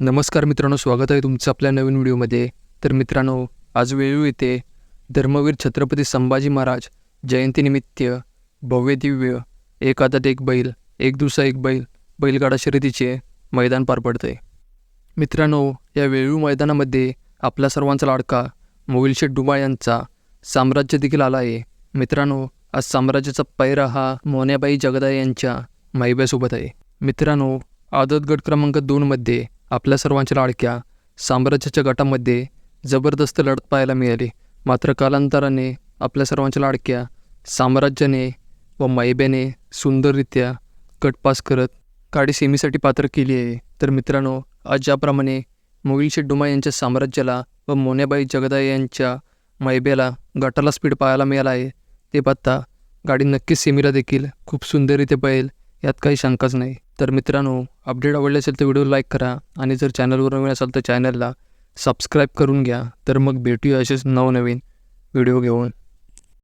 नमस्कार मित्रांनो स्वागत आहे तुमचं आपल्या नवीन व्हिडिओमध्ये. तर मित्रांनो आज वेळू येथे धर्मवीर छत्रपती संभाजी महाराज जयंतीनिमित्त भव्य दिव्य एक हातात एक बैल एक दिवसा एक बैल बैलगाडा शर्यतीचे मैदान पार पडते मित्रांनो या वेळू मैदानामध्ये आपल्या सर्वांचा लाडका मोविलशेठ डुबाळ यांचा साम्राज्य देखील आला आहे. मित्रांनो आज साम्राज्याचा पैरा हा मोन्याबाई जगदाय यांच्या माहिब्यासोबत आहे. मित्रांनो आदत गट क्रमांक दोनमध्ये आपल्या सर्वांच्या लाडक्या साम्राज्याच्या गटामध्ये जबरदस्त लढत पाहायला मिळाली. मात्र कालांतराने आपल्या सर्वांच्या लाडक्या साम्राज्याने व मायब्याने सुंदररित्या गट पास करत गाडी सेमीसाठी पात्र केली आहे. तर मित्रांनो आज ज्याप्रमाणे मोगिलशेठ डुमा यांच्या साम्राज्याला व मोन्याबाई जगदा यांच्या मैब्याला गटाला स्पीड पाहायला मिळाला आहे ते पाहता गाडी नक्कीच सेमीला देखील खूप सुंदररीत्या पळेल यात काही शंकाच नाही. तर मित्रांनो अपडेट आवडले असेल तर व्हिडिओ लाईक करा आणि जर चॅनलवर नवीन असाल तर चॅनलला सबस्क्राईब करून घ्या. तर मग भेटूया असेच नवनवीन व्हिडिओ घेऊन.